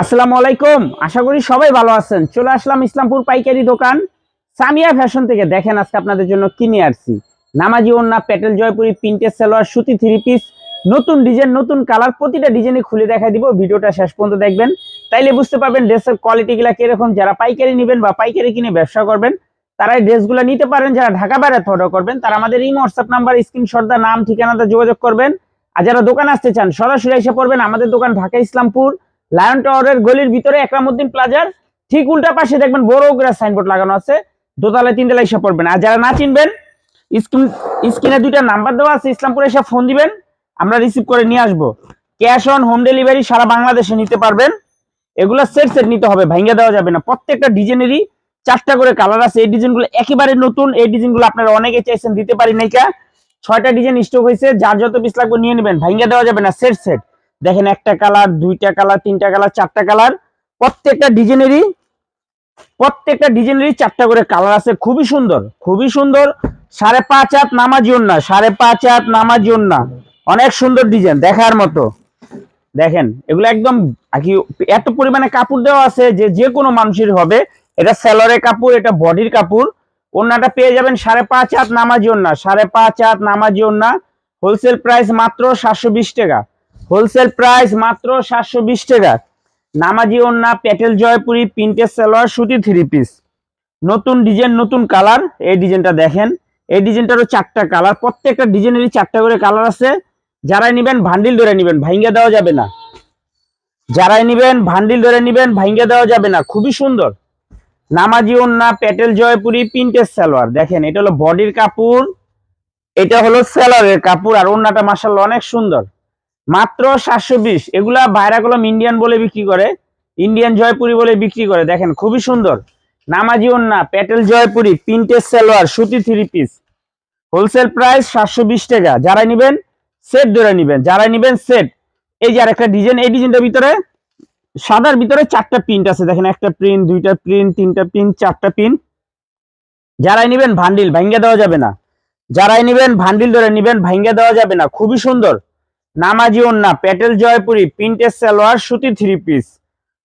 আসসালামু আলাইকুম। আশা করি সবাই ভালো আছেন। চলে আসলাম ইসলামপুর পাইকারি দোকান। সামিয়া ফ্যাশন থেকে দেখেন আজকে আপনাদের জন্য কিনে আসছি। নামাজি ওন্না প্যাটেল জয়পুরি, প্রিন্টের সালোয়ার, সুতি থ্রি পিস নতুন ডিজাইন নতুন কালার প্রতিটা ডিজাইনে খুলে দেখা দিব। ভিডিওটা শেষ পর্যন্ত দেখবেন। তাইলে বুঝতে পারবেন ড্রেসের কোয়ালিটিগুলো কীরকম। যারা পাইকারি নেবেন বা পাইকারি কিনে ব্যবসা করবেন তারা এই ড্রেসগুলো নিতে পারেন। যারা ঢাকা বাইরে অর্ডার করবেন, তারা আমাদের এই হোয়াটসঅ্যাপ নাম্বার স্ক্রিনশট দা নাম, ঠিকানাতে যোগাযোগ করবেন। আর যারা দোকান আসতে চান, সরাসরি এসে পড়বেন। আমাদের দোকান ঢাকা, ইসলামপুর। লায়ন টাওয়ারের গলির ভিতরে একরামুদ্দিন প্লাজার ঠিক উল্টা পাশে দেখবেন বড় করে সাইনবোর্ড লাগানো আছে। দোতলায় তিনতলায় এসে পড়বেন। আর যারা না চিনবেন স্ক্রিন দুইটা নাম্বার দেওয়া আছে, ইসলামপুরে এসে ফোন দিবেন, আমরা রিসিভ করে নিয়ে আসব। ক্যাশ অন হোম ডেলিভারি সারা বাংলাদেশে নিতে পারবেন। এগুলো সেট সেট নিতে হবে ভাঙ্গা দেওয়া যাবে না। প্রত্যেকটা ডিজাইনেরই চারটা করে কালার আছে। এই ডিজাইনগুলো একেবারে নতুন। এই ডিজাইনগুলো আপনারা অনেকে চাইছেন দিতে পারি নাই কা। ছয়টা ডিজাইন স্টক হয়েছে। যার যত পিস লাগবে নিয়ে নেবেন ভাঙ্গা দেওয়া যাবে না সেট সেট দেখেন একটা কালার, দুইটা কালার, তিনটা কালার, চারটা কালার। প্রত্যেকটা ডিজাইনেরই প্রত্যেকটা ডিজাইনেরই চারটা করে কালার আছে। খুবই সুন্দর খুবই সুন্দর। সাড়ে পাঁচ হাত নামাজি না, সাড়ে পাঁচ হাত নামাজি না। অনেক সুন্দর ডিজাইন, দেখার মতো। দেখেন, এগুলো একদম কি, এত পরিমাণে কাপড় দেওয়া আছে যে যে কোনো মানুষের হবে। এটা স্যালোয়ারের কাপড়, এটা বডির কাপড়। ওন্নাটা পেয়ে যাবেন সাড়ে পাঁচ হাত নামাজি ওন্না সাড়ে পাঁচ হাত নামাজি ওন্না হোলসেল প্রাইস মাত্র সাতশো বিশ টাকা। হোলসেল প্রাইস মাত্র সাতশো বিশ টাকা। নামাজি ওন্না প্যাটেল জয়পুরি প্রিন্টের সালোয়ার, সুতি থ্রি পিস নতুন ডিজাইন, নতুন কালার, এই ডিজাইনটা দেখেন। এই ডিজাইনটারও চারটা কালার, প্রত্যেকটা ডিজাইনেরই চারটা করে কালার আছে। যারাই নিবেন, ভান্ডিল ধরে নিবেন ভাইঙ্গা দেওয়া যাবে না। যারাই নিবেন, ভান্ডিল ধরে নিবেন ভাইঙ্গা দেওয়া যাবে না। খুবই সুন্দর। নামাজি ওন্না প্যাটেল জয়পুরি প্রিন্টের সালোয়ার। দেখেন, এটা হলো বডির কাপড়, এটা হলো সালোয়ারের কাপড়, আর ওন্নাটা মাসাল্লাহ অনেক সুন্দর। মাত্র সাতশো বিশ। এগুলা বাইরা কলম ইন্ডিয়ান বলে বিক্রি করে। ইন্ডিয়ান জয়পুরি বলে বিক্রি করে। দেখেন, খুবই সুন্দর। নামাজি ওন্না, প্যাটেল জয়পুরি প্রিন্টের সালোয়ার, সুতি থ্রি পিস হোলসেল প্রাইস সাতশো বিশ টাকা। যারা নিবেন সেট ধরে নিবেন। যারা নিবেন সেট এই যে আর একটা ডিজাইন এই ডিজাইনটার ভিতরে সাদার ভিতরে চারটা প্রিন্ট আছে। দেখেন, একটা প্রিন্ট দুইটা প্রিন্ট তিনটা প্রিন্ট চারটা প্রিন্ট যারাই নিবেন ভান্ডিল ভাঙ্গা দেওয়া যাবে না। যারাই নিবেন ভান্ডিল ধরে নিবেন, ভাঙ্গা দেওয়া যাবে না। খুবই সুন্দর। নামাজি ওন্না প্যাটেল জয়পুরি প্রিন্টের সালোয়ার, সুতি থ্রি পিস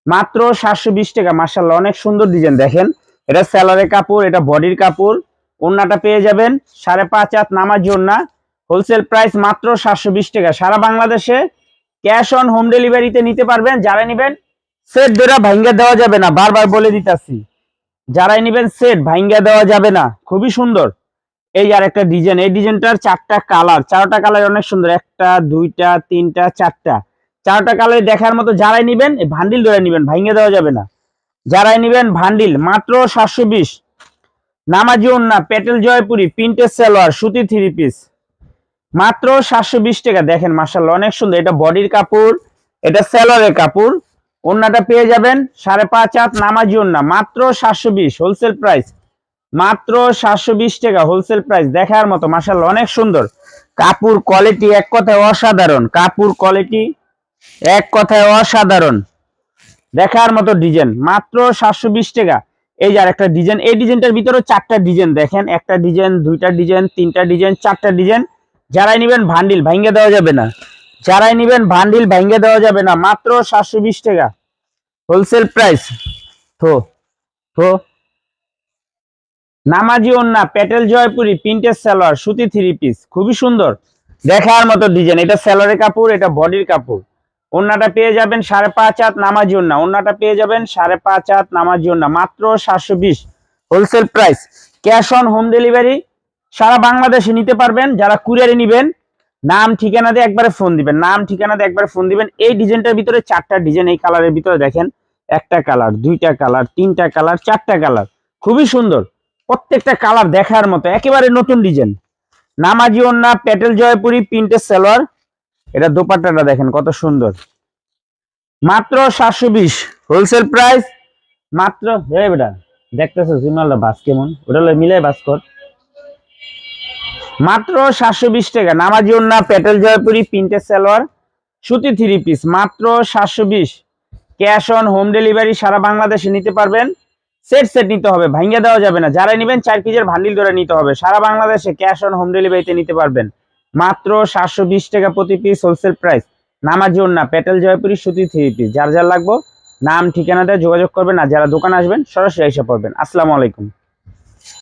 মাত্র সাতশো বিশ টাকা মার্শাল্লাহ অনেক সুন্দর ডিজাইন দেখেন। এটা স্যালারের কাপড়, এটা বডির কাপড়। ওন্নাটা পেয়ে যাবেন সাড়ে পাঁচ হাত নামাজি ওন্না হোলসেল প্রাইস মাত্র সাতশো বিশ টাকা। সারা বাংলাদেশে ক্যাশ অন হোম ডেলিভারিতে নিতে পারবেন। যারা নিবেন সেট ধরে ভাঙ্গা দেওয়া যাবে না। বারবার বলে দিতাছি। যারাই নিবেন সেট ভাঙ্গা দেওয়া যাবে না। খুবই সুন্দর। এই আর একটা ডিজাইন এই ডিজাইনটার চারটা কালার চারটা কালার অনেক সুন্দর, একটা, দুইটা, তিনটা, চারটা। চারটা কালার দেখার মতো যারাই নিবেন ভান্ডিল ধরে নিবেন ভাঙ্গা দেওয়া যাবে না। যারাই নিবেন ভান্ডিল মাত্র সাতশো বিশ। নামাজি ওন্না পেটেল জয়পুরি প্রিন্টের সালোয়ার, সুতি থ্রি পিস মাত্র সাতশো বিশ টাকা, দেখেন মার্শাল্লাহ অনেক সুন্দর। এটা বডির কাপড়, এটা স্যালোয়ারের কাপড়। ওন্নাটা পেয়ে যাবেন সাড়ে পাঁচ হাত নামাজি ওন্না মাত্র সাতশো বিশ হোলসেল প্রাইস মাত্র সাতশো বিশ টাকা হোলসেল প্রাইস দেখার মতো মার্শাল্লাহ অনেক সুন্দর। কাপড় কোয়ালিটি এক কথায় অসাধারণ, কাপড় কোয়ালিটি এক কথায় অসাধারণ। দেখার মতো ডিজাইন মাত্র সাতশো বিশ টাকা। এই যে একটা ডিজাইন এই ডিজাইনটার ভিতরে চারটা ডিজাইন দেখেন, একটা ডিজাইন দুইটা ডিজাইন তিনটা ডিজাইন চারটা ডিজাইন যারাই নিবেন ভান্ডিল ভাঙ্গে দেওয়া যাবে না। যারাই নিবেন ভান্ডিল ভাঙ্গে দেওয়া যাবে না। মাত্র সাতশো বিশ টাকা। হোলসেল প্রাইস থো থো। নামাজি ওন্না প্যাটেল জয়পুরি, প্রিন্টের সালোয়ার, সুতি থ্রি পিস খুবই সুন্দর। দেখার মতো ডিজাইন এটা সালোয়ারের কাপড়, এটা বডির কাপড়। ওন্নাটা পেয়ে যাবেন সাড়ে পাঁচ হাত নামাজি ওন্না ওন্নাটা পেয়ে যাবেন সাড়ে পাঁচ হাত নামাজি ওন্না মাত্র সাতশো বিশ wholesale price cash on home delivery সারা বাংলাদেশে নিতে পারবেন। যারা কুরিয়ারে নিবেন, নাম ঠিকানা দিয়ে একবারে ফোন দিবেন। নাম ঠিকানা দিয়ে একবারে ফোন দিবেন। এই ডিজাইনটার ভিতরে চারটা ডিজাইন এই কালারের ভিতরে দেখেন, একটা কালার দুইটা কালার তিনটা কালার চারটা কালার খুবই সুন্দর। প্রত্যেকটা কালার দেখার মতো, একেবারে নতুন ডিজাইন নামাজি ওন্না প্যাটেল জয়পুরি, প্রিন্টের সালোয়ার। এটা দোপাট্টাটা দেখেন কত সুন্দর। মাত্র সাতশো বিশ হোলসেল প্রাইস মাত্র হে বেটা, দেখতেছো জিমাল্লা বাস কেমন? ওটা হলো মিলাই বাস কর। মাত্র সাতশো বিশ টাকা, নামাজি ওন্না প্যাটেল জয়পুরি, প্রিন্টের সালোয়ার, সুতি থ্রি পিস মাত্র সাতশো বিশ। ক্যাশ অন হোম ডেলিভারি সারা বাংলাদেশে নিতে পারবেন। সেট সেট নিতে হবে ভাঙ্গা দেওয়া যাবে না। যারা নেবেন, চার পিসের ভান্ডিল ধরে নিতে হবে। সারা বাংলাদেশে ক্যাশ অন হোম ডেলিভারিতে নিতে পারবেন। মাত্র সাতশো বিশ টাকা প্রতি পিস হোলসেল প্রাইস নামাজি না, পেটেল জয়পুরি সুতি থ্রি পিস যার যার লাগবো, নাম ঠিকানা দিয়ে যোগাযোগ করবেন। আর যারা দোকান আসবেন, সরাসরি এসে পড়বেন। আসসালামু আলাইকুম।